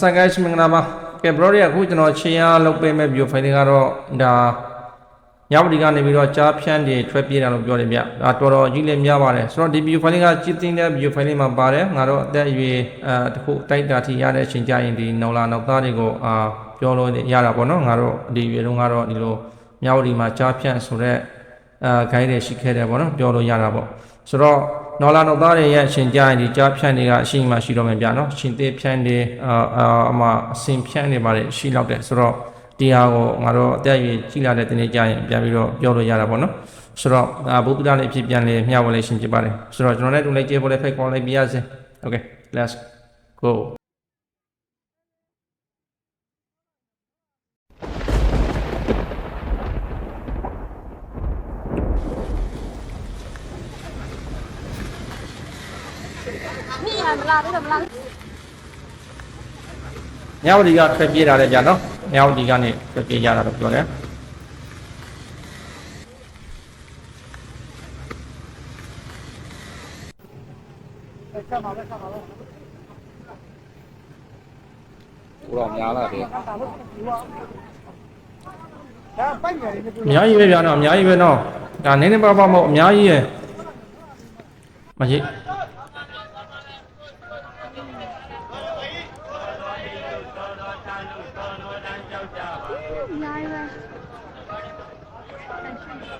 ဆိုင်ကဲ့မင်္ဂလာပါကဲဘရောဒီအခုကျွန်တော်ချင်ရလုပ်ပေးမဲ့ view file ကတော့ဒါညဝတီကနေပြီးတော့ကြားဖြန့်တွေထွက်ပြေးတာလို့ပြောတယ်ဗျဒါတော်တော်ကြီးလည်းများပါတယ်ဆိုတော့ဒီ view file ကကြည့်တင်တဲ့ view file မှာပါတယ်ငါတို့အသက်အရွယ်အဲတခုတိုက်တာထိရတဲ့အချိန်ကြရင်ဒီနောင်လာနောက်သားတွေကိုအာပြောလို့ရတာပေါ့နော်ငါတို့ဒီရွေတုန်းကတော့ဒီလိုညဝတီမှာကြားဖြန့်ဆိုတဲ့အာ guide တွေရှိခဲ့တယ်ပေါ့နော်ပြောလို့ရတာပေါ့ဆိုတော့ နော်လာနောက်သားတွေရဲ့အချိန်ကြရင်ဒီကြားဖြန့်တွေကအရှိန်မှရှိတော့မယ်ဗျာနော်ရှင်သေးဖြန့်တွေအာအာအမအစင်ဖြန့်တွေပါတယ်ရှိတော့တယ်ဆိုတော့ဒီဟာကိုငါတို့အသက်အရွယ်ကြီးလာတဲ့တင်းနေကြရင်ပြန်ပြီးတော့ပြောလို့ရတာပေါ့နော်ဆိုတော့အာဘုဒ္ဓတာလေးအဖြစ်ပြန်လေမျှဝေလေးရှင်ဖြစ်ပါတယ်ဆိုတော့ကျွန်တော်လည်းတူလိုက်ကြည့်ဖို့လည်းဖိတ်ခေါ်လိုက်ပြရစေ Okay let's go မိရမလားတော့မလားညဝတီကထွက်ပြေးတာလည်းကြာနော်ညဝတီကနေထွက်ပြေးကြတာလို့ပြောတယ်ကိုတော့များလာတယ်အများကြီးပဲဗျာနော်အများကြီးပဲနော်ဒါနင်းနေပါပါမဟုတ်အများကြီးရယ်မကြီး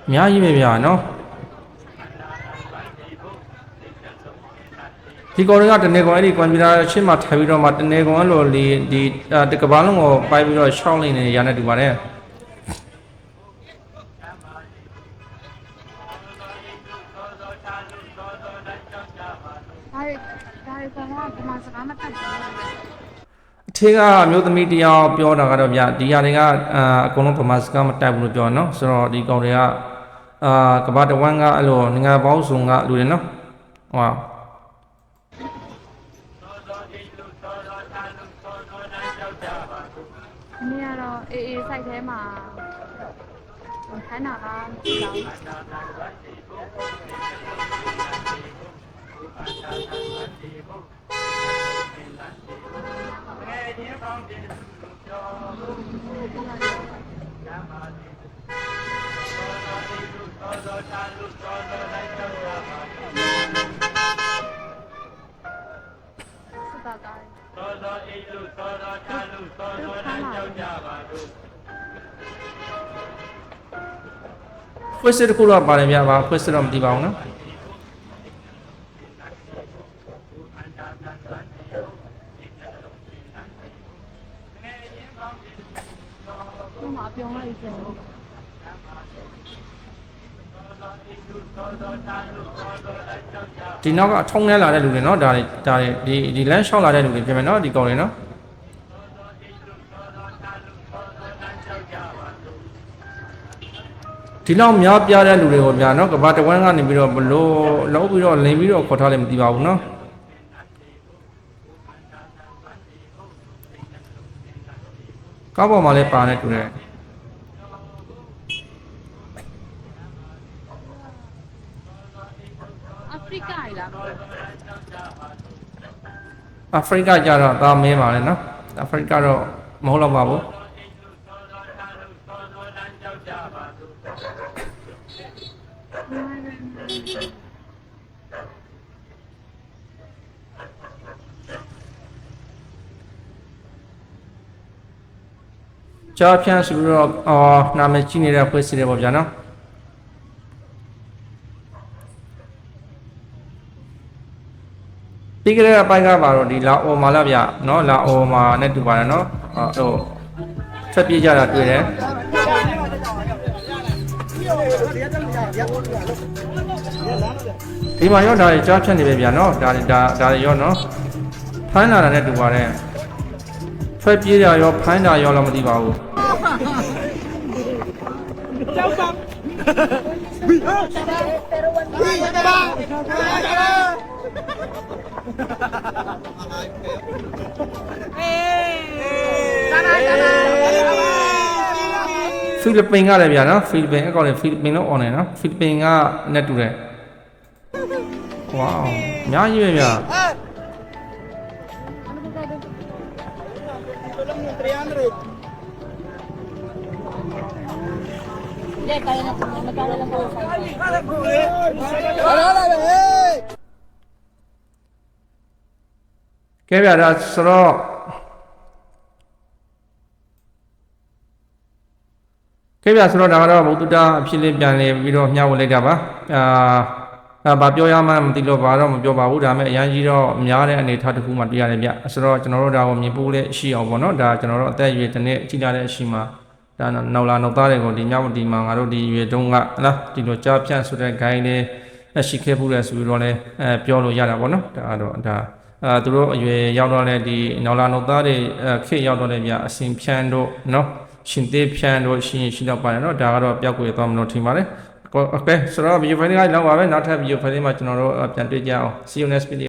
အများကြီးပဲဗျာနော်ဒီကောင်တွေကတနေကောင်အဲ့ဒီကွန်ပျူတာရှင်းမှာထိုင်ပြီးတော့မှတနေကောင်အဲ့လိုလေဒီအာတကဘာလုံးကိုပိုက်ပြီးတော့ရှောင်းနေနေရတဲ့တူပါတယ်ဒါရီဒါရီကောင်ကဘာမှစကားမတတ်ဘူးအ ထင်းကအမျိုးသမီးတယောက်ပြောတာကတော့ဗျဒီဟာတွေကအာအကုန်လုံးဗမာစကားမတတ်ဘူးလို့ပြောနော်ဆိုတော့ဒီကောင်တွေကအာကဘာတဝမ်းကအဲ့လိုငငယ်ပေါင်းစုံကလူတွေနော်ဟောအမေကတော့အေးအေးစိုက်ထဲမှာခိုင်းတာကမရှိတော့စတာတာ သောသောအိလူသောသောတာလူသောသောတန်းကြောက်ကြပါဖွစ်စစ်တစ်ခုတော့ပါတယ်ဗျပါဖွစ်စစ်တော့မသိပါဘူးနော် ပြောင်းလိုက်တယ်ဒီနောက်ကအထုံးထဲလာတဲ့လူတွေနော်ဒါတွေဒါတွေဒီဒီလမ်းလျှောက်လာတဲ့လူတွေပြင်မယ်နော်ဒီကောင်တွေနော်ဒီလောက်များပြားတဲ့လူတွေကိုများနော်ကဘာတဝန်းကနေပြီးတော့ဘလို့လောက်ပြီးတော့လိန်ပြီးတော့ခေါ်ထားလည်းမသိပါဘူးနော်ကားပေါ်မှာလည်းပါနေတူတယ် အာဖရိကကြီးလား အာဖရိကကြတော့ဒါမင်းပါလေနော်အာဖရိကတော့မဟုတ်တော့ပါဘူးကြားဖြန့်ဆိုပြီးတော့အော်နာမည်ကြီးနေတဲ့ဖွဲ့စည်းတယ်ပေါ့ဗျာနော် ပြီးကြတဲ့အပိုင်းကပါတော့ဒီလာအော်မာလာဗျနော်လာအော်မာနဲ့တူပါတယ်နော်အော်ဟိုထွက်ပြေးကြတာတွေ့တယ်ဒီမှာရောဒါတွေကြားဖြန့်နေပဲဗျာနော်ဒါတွေဒါဒါတွေရောနော်ဖမ်းလာတာနဲ့တူပါတယ်ထွက်ပြေးကြရောဖမ်းတာရောတော့မသိပါဘူး เอ้ยสบายสบายဖိလစ်ပိန်ကလည်းဗျာနော်ဖိလစ်ပိန်အကောင့်လည်းဖိလစ်ပိန်တော့ online နော်ဖိလစ်ပိန်ကနဲ့တူတယ်ဝေါအများကြီးပဲဗျာ Hindi, kaya na. Magkano lang po. Wala na, eh! ကိုဆိုင်တယ်ကဲဗျာဒါဆိုတော့ကဲဗျာဆိုတော့ဒါကတော့ဘုဒ္ဓတာအဖြစ်လေးပြန်လေပြီးတော့မျှဝေလိုက်တာပါအာအာဘာပြောရမှန်းမသိလို့ဘာတော့မပြောပါဘူးဒါပေမဲ့အရန်ကြီးတော့များတဲ့အနေအထားတစ်ခုမှတွေ့ရတယ်ဗျဆိုတော့ကျွန်တော်တို့ဒါကိုမြင်ပို့လေးရှိအောင်ပေါ့နော်ဒါကျွန်တော်တို့အသက်အရွယ်တစ်နှစ်ကြီးလာတဲ့အရှိမှာဒါနောက်လာနောက်သားတွေကိုဒီမြောက်ဒီမှာငါတို့ဒီရွယ်တုန်းကဟလားဒီလိုကြားဖြန့်ဆိုတဲ့ gain လေးအရှိခဲ့မှုလဲဆိုပြီးတော့လည်းအဲပြောလို့ရတာပေါ့နော်ဒါကတော့ဒါ အဲသူတို့အရွယ်ရောက်တော့လည်းဒီနောက်လာနောက်သားတွေအဲခေတ်ရောက်တော့လည်းပြအစဉ်ဖြန်းတို့နော်ရှင်သေးဖြန်းတို့ရှင်ရှိတော့ပါတယ်နော်ဒါကတော့ပြောက်ကွယ်သွားမလို့ထင်ပါတယ်โอเคဆိုတော့ video file ကလောက်ပါပဲနောက်ထပ် video file မှာကျွန်တော်တို့ပြန်တွေ့ကြအောင် see you next video